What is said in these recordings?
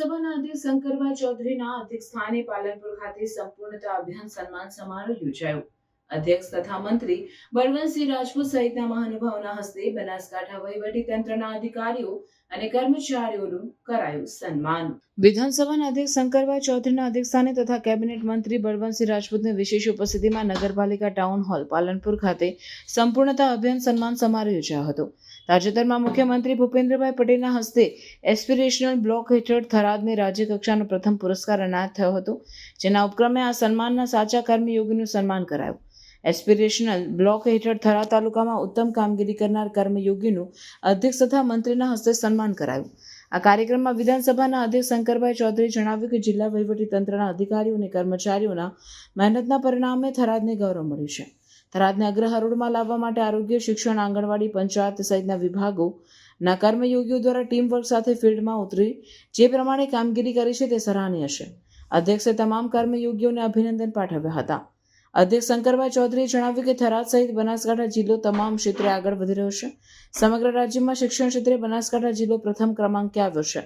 વિધાનસભાના અધ્યક્ષ શંકરભાઈ ચૌધરીના અધ્યક્ષ સ્થાને પાલનપુર ખાતે સંપૂર્ણતા અભિયાન સન્માન સમારોહ યોજાયો. અધ્યક્ષ તથા મંત્રી બળવંતસિંહ રાજપૂત સહિતના મહાનુભાવોના હસ્તે બનાસકાંઠા વહીવટી અધિકારીઓ અને કર્મચારીઓનું કરાયું સન્માન. વિધાનસભાના અધ્યક્ષ શંકરભાઈ ચૌધરીના અધ્યક્ષસ્થાને તથા કેબિનેટ મંત્રી બળવંતસિંહ રાજપૂતની વિશેષ ઉપસ્થિતિમાં નગરપાલિકા ટાઉન હોલ પાલનપુર ખાતે સંપૂર્ણતા અભિયાન સન્માન સમારોહ યોજાયો હતો. તાજેતરમાં મુખ્યમંત્રી ભૂપેન્દ્રભાઈ પટેલના હસ્તે એસ્પિરેશનલ બ્લોક હેઠળ થરાદને રાજ્ય કક્ષાનો પ્રથમ પુરસ્કાર એનાયત થયો હતો, જેના ઉપક્રમે આ સન્માનના સાચા કર્મયોગીનું સન્માન કરાયું. એસ્પિરેશનલ બ્લોક હેઠળ થરા તાલુકામાં ઉત્તમ કામગીરી કરનાર કર્મયોગીનું અધ્યક્ષ તથા મંત્રીના હસ્તે સન્માન કરાયું. આ કાર્યક્રમમાં વિધાનસભાના અધ્યક્ષ શંકરભાઈ ચૌધરીએ જણાવ્યું કે જિલ્લા વહીવટી તંત્રના અધિકારીઓ અને કર્મચારીઓના મહેનતના પરિણામે થરાદને ગૌરવ મળ્યું છે. થરાદને અગ્રહરોળમાં લાવવા માટે આરોગ્ય, શિક્ષણ, આંગણવાડી, પંચાયત સહિતના વિભાગોના કર્મયોગીઓ દ્વારા ટીમ વર્ક સાથે ફિલ્ડમાં ઉતરી જે પ્રમાણે કામગીરી કરી છે તે સરાહનીય છે. અધ્યક્ષે તમામ કર્મયોગીઓને અભિનંદન પાઠવ્યા હતા. અધ્યક્ષ શંકરભાઈ ચૌધરીએ જણાવ્યું કે થરાદ સહિત બનાસકાંઠા જિલ્લો તમામ ક્ષેત્રે આગળ વધી રહ્યો છે. સમગ્ર રાજ્યમાં શિક્ષણ ક્ષેત્રે બનાસકાંઠા જિલ્લો પ્રથમ ક્રમાંકે આવ્યો છે.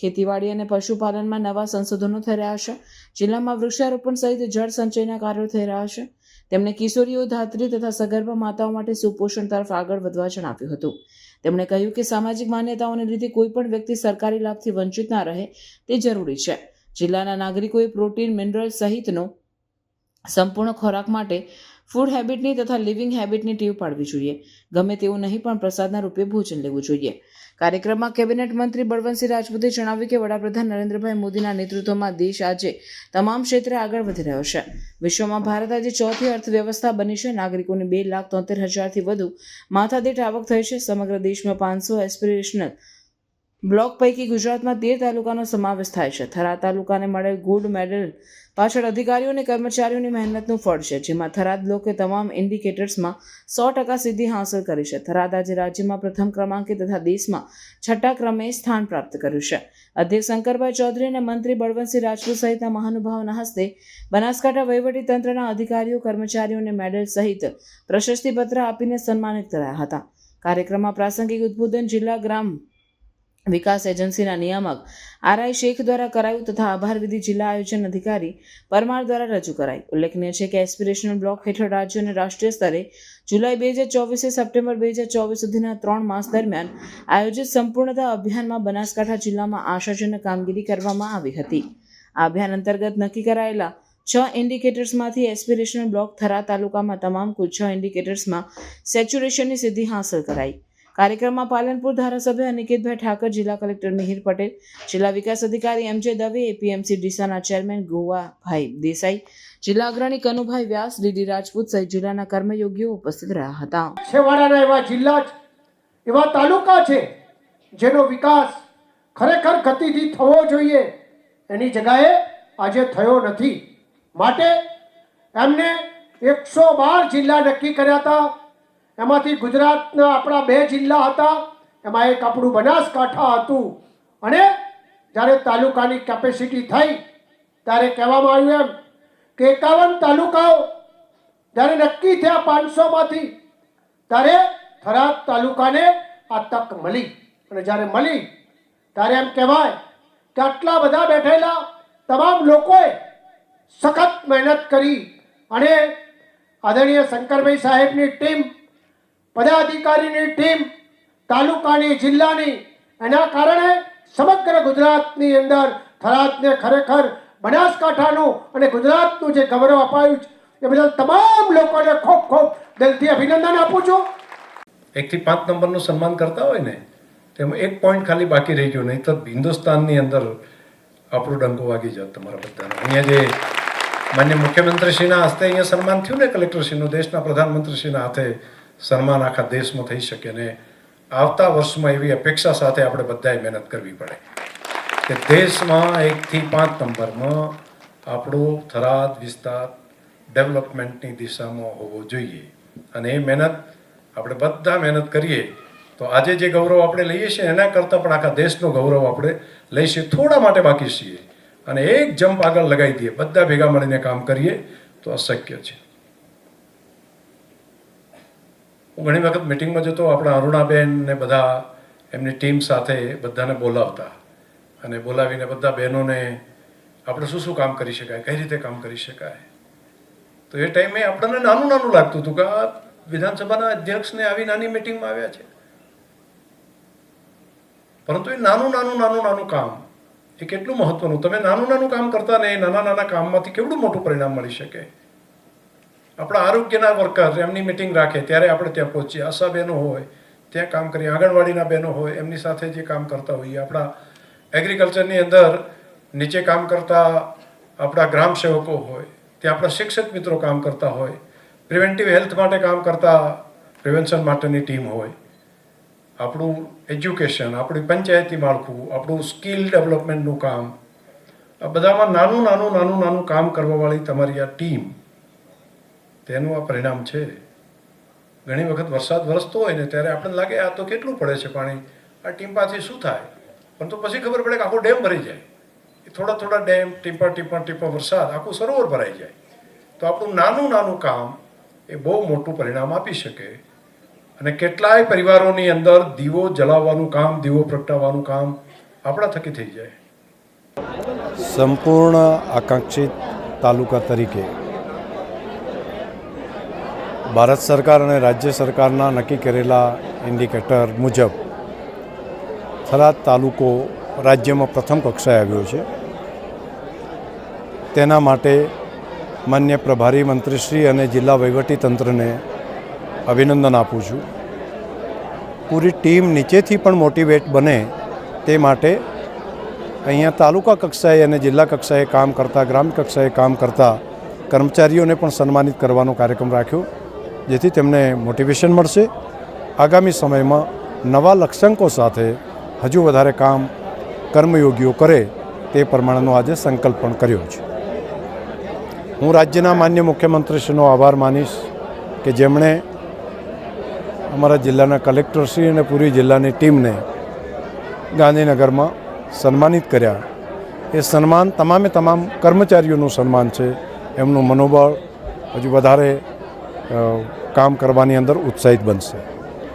ખેતીવાડી અને પશુપાલનમાં નવા સંશોધનો થઈ રહ્યા છે. જિલ્લામાં વૃક્ષારોપણ સહિત જળ સંચયના કાર્યો થઈ રહ્યા છે. તેમણે કિશોરીઓ ધાત્રી તથા સગર્ભા માતાઓ માટે સુપોષણ તરફ આગળ વધવા જણાવ્યું હતું. તેમણે કહ્યું કે સામાજિક માન્યતાઓને લીધે કોઈ પણ વ્યક્તિ સરકારી લાભથી વંચિત ના રહે તે જરૂરી છે. જિલ્લાના નાગરિકોએ પ્રોટીન, મિનરલ સહિતનો સંપૂર્ણ ખોરાક માટે ફૂડ હેબિટની તથા લિવિંગ હેબિટની ટીવ પાડવી જોઈએ. ગમે તેવું નહીં, પણ પ્રસાદના રૂપે ભોજન લેવું જોઈએ. કાર્યક્રમમાં કેબિનેટ મંત્રી બળવંતસિંહ રાજપૂતે જણાવ્યું કે વડાપ્રધાન નરેન્દ્રભાઈ મોદીના નેતૃત્વમાં દેશ આજે તમામ ક્ષેત્રે આગળ વધી રહ્યો છે. વિશ્વમાં ભારત આજે ચોથી અર્થવ્યવસ્થા બની છે. નાગરિકોની બે લાખ તોતેર હજારથી વધુ માથાદીઠ આવક થઈ છે. સમગ્ર દેશમાં પાંચસો એસ્પિરેશનલ બ્લોક પૈકી ગુજરાતમાં તેર તાલુકાનો સમાવેશ થાય છે. થરા તાલુકાને મળેલ ગોલ્ડ મેડલ. પાછળ અધિકારીઓ અને કર્મચારીઓની મહેનતનું ફળ છે, જેમાં થરાદ બ્લોકે તમામ ઇન્ડિકેટર્સમાં સો ટકા સિદ્ધિ હાંસલ કરી છે. થરાદ આજે રાજ્યમાં પ્રથમ ક્રમાંકે તથા દેશમાં છઠ્ઠા ક્રમે સ્થાન પ્રાપ્ત કર્યું છે. અધ્યક્ષ શંકરભાઈ ચૌધરી અને મંત્રી બળવંતસિંહ રાજપૂત સહિતના મહાનુભાવના હસ્તે બનાસકાંઠા તંત્રના અધિકારીઓ કર્મચારીઓને મેડલ સહિત પ્રશસ્તિપત્ર આપીને સન્માનિત કરાયા હતા. કાર્યક્રમમાં પ્રાસંગિક ઉદ્બોધન જિલ્લા ગ્રામ વિકાસ એજન્સીના નિયામક આરઆઈ શેખ દ્વારા કરાયું તથા આભાર વિધિ જિલ્લા આયોજન અધિકારી પરમાર દ્વારા રજૂ કરાઈ. ઉલ્લેખનીય છે કે એસ્પિરેશનલ બ્લોક હેઠળ રાજ્ય અને રાષ્ટ્રીય સ્તરે જુલાઈ બે હજાર ચોવીસથી સપ્ટેમ્બર બે હજાર ચોવીસ સુધીના ત્રણ માસ દરમિયાન આયોજિત સંપૂર્ણતા અભિયાનમાં બનાસકાંઠા જિલ્લામાં આશાજનક કામગીરી કરવામાં આવી હતી. આ અભિયાન અંતર્ગત નક્કી કરાયેલા છ ઇન્ડિકેટર્સમાંથી એસ્પિરેશનલ બ્લોક થરા તાલુકામાં તમામ કુલ છ ઇન્ડિકેટર્સમાં સેચ્યુરેશનની સિદ્ધિ હાંસલ કરાઈ. કાર્યક્રમમાં પાલનપુર ધારાસભ્ય અનિકેતભાઈ ઠાકર, જિલ્લા કલેક્ટર મિહિર પટેલ, જિલ્લા વિકાસ અધિકારી એમ જે દવે, એપીએમસી ડીસાના ચેરમેન ગોવાભાઈ દેસાઈ, જિલ્લા અગ્રણી કનુભાઈ વ્યાસ, ડીડી રાજપૂત સહિત જિલ્લાના કર્મયોગીઓ ઉપસ્થિત રહ્યા હતા. છેવાડાના એવા જિલ્લા એવા તાલુકા છે, જેનો વિકાસ ખરેખર ગતિથી થવો જોઈએ, એની જગાએ આજે થયો નથી. માટે એમને એકસો બાર જિલ્લા નક્કી કર્યા હતા. એમાંથી ગુજરાતના આપણા બે જિલ્લા હતા. એમાં એક આપણું બનાસકાંઠા હતું. અને જ્યારે તાલુકાની કેપેસિટી થઈ, ત્યારે કહેવામાં આવ્યું એમ કે એકાવન તાલુકાઓ જ્યારે નક્કી થયા પાંચસોમાંથી, ત્યારે થરાદ તાલુકાને આ તક મળી. અને જ્યારે મળી, ત્યારે એમ કહેવાય કે આટલા બધા બેઠેલા તમામ લોકોએ સખત મહેનત કરી અને આદરણીય શંકરભાઈ સાહેબની ટીમ પદાધિકારીની ટીમ તાલુકાની, જિલ્લાની, એના કારણે સમગ્ર ગુજરાતની અંદર થરાદને ખરેખર બનાસકાંઠાનું અને ગુજરાતનું જે ગૌરવ અપાયું છે, એ બદલ તમામ લોકોને ખૂબ ખૂબ દિલથી અભિનંદન આપું છું. એકથી પાંચ નંબરનું સન્માન કરતા હોય ને તેમાં એક પોઈન્ટ ખાલી બાકી રહી ગયો, નહીં તો હિન્દુસ્તાનની અંદર આપણું ડંકો વાગી જાત તમારા બધાનો. અહીંયા જે માન્ય મુખ્યમંત્રીશ્રીના હસ્તે અહીંયા સન્માન થયું ને કલેક્ટરશ્રીનું, દેશના પ્રધાનમંત્રીશ્રીના હાથે સન્માન આખા દેશમાં થઈ શકે ને આવતા વર્ષમાં એવી અપેક્ષા સાથે આપણે બધાએ મહેનત કરવી પડે. કે દેશમાં એકથી પાંચ નંબરમાં આપણો થરાદ વિસ્તાર ડેવલપમેન્ટની દિશામાં હોવો જોઈએ. અને એ મહેનત આપણે બધા મહેનત કરીએ તો આજે જે ગૌરવ આપણે લઈએ છીએ એના કરતાં પણ આખા દેશનો ગૌરવ આપણે લઈશું થોડા માટે બાકી છીએ. અને એક જમ્પ આગળ લગાવી દઈએ, બધા ભેગા મળીને કામ કરીએ તો અશક્ય છે. હું ઘણી વખત મિટિંગમાં જતો આપણા અરુણાબેન ને બધા એમની ટીમ સાથે બધાને બોલાવતા અને બોલાવીને બધા બહેનોને આપણે શું શું કામ કરી શકાય, કઈ રીતે કામ કરી શકાય. તો એ ટાઈમે આપણને નાનું નાનું લાગતું હતું કે આ વિધાનસભાના અધ્યક્ષને આવી નાની મિટિંગમાં આવ્યા છે. પરંતુ એ નાનું નાનું નાનું નાનું કામ એ કેટલું મહત્વનું? તમે નાનું નાનું કામ કરતા ને એ નાના નાના કામમાંથી કેવડું મોટું પરિણામ મળી શકે? આપણા આરોગ્યના વર્કર એમની મિટિંગ રાખે, ત્યારે આપણે ત્યાં પહોંચીએ. આશા બહેનો હોય, ત્યાં કામ કરીએ. આંગણવાડીના બહેનો હોય, એમની સાથે જે કામ કરતા હોઈએ. આપણા એગ્રીકલ્ચરની અંદર નીચે કામ કરતા આપણા ગ્રામ સેવકો હોય, ત્યાં આપણા શિક્ષક મિત્રો કામ કરતા હોય પ્રિવેન્ટિવ હેલ્થ માટે કામ કરતા પ્રિવેન્શન માટેની ટીમ હોય. આપણું એજ્યુકેશન આપણી પંચાયતી માળખું, આપણું સ્કિલ ડેવલપમેન્ટનું કામ, આ બધામાં નાનું નાનું નાનું નાનું કામ કરવાવાળી તમારી આ ટીમ તેનું આ પરિણામ છે. ઘણી વખત વરસાદ વરસતો હોય ને ત્યારે આપણને લાગે આ તો કેટલું પડે છે પાણી? આ ટીમ પાછી શું થાય? પરંતુ પછી ખબર પડે કે આખો ડેમ ભરી જાય. એ થોડા થોડા ડેમ ટીમ્પા ટીમ્પા ટીમ્પા વરસાદ, આખું સરોવર ભરાઈ જાય. તો આપણું નાનું નાનું કામ એ બહુ મોટું પરિણામ આપી શકે. અને કેટલાય પરિવારોની અંદર દીવો જલાવવાનું કામ, દીવો પ્રગટાવવાનું કામ આપણા થકી થઈ જાય. સંપૂર્ણ આકાંક્ષિત તાલુકા તરીકે ભારત સરકાર અને રાજ્ય સરકારના નક્કી કરેલા ઇન્ડિકેટર મુજબ થરાદ તાલુકો રાજ્યમાં પ્રથમ કક્ષાએ આવ્યો છે. તેના માટે માન્ય પ્રભારી મંત્રીશ્રી અને જિલ્લા વહીવટીતંત્રને અભિનંદન આપું છું. પૂરી ટીમ નીચેથી પણ મોટિવેટ બને તે માટે અહીંયા તાલુકા કક્ષાએ અને જિલ્લા કક્ષાએ કામ કરતા, ગ્રામ કક્ષાએ કામ કરતા કર્મચારીઓને પણ સન્માનિત કરવાનો કાર્યક્રમ રાખ્યો. જેથી તેમને મોટિવેશન મળશે. આગામી સમયમાં નવા લક્ષ્યાંકો સાથે હજુ વધારે કામ કર્મયોગીઓ કરે તે પ્રમાણેનો આજે સંકલ્પ પણ કર્યો છે. હું રાજ્યના માન્ય મુખ્યમંત્રીશ્રીનો આભાર માનીશ કે જેમણે અમારા જિલ્લાના કલેક્ટરશ્રી અને પૂરી જિલ્લાની ટીમને ગાંધીનગરમાં સન્માનિત કર્યા. એ સન્માન તમામે તમામ કર્મચારીઓનું સન્માન છે. એમનું મનોબળ હજુ વધારે કામ કરવાની અંદર ઉત્સાહિત બનશે.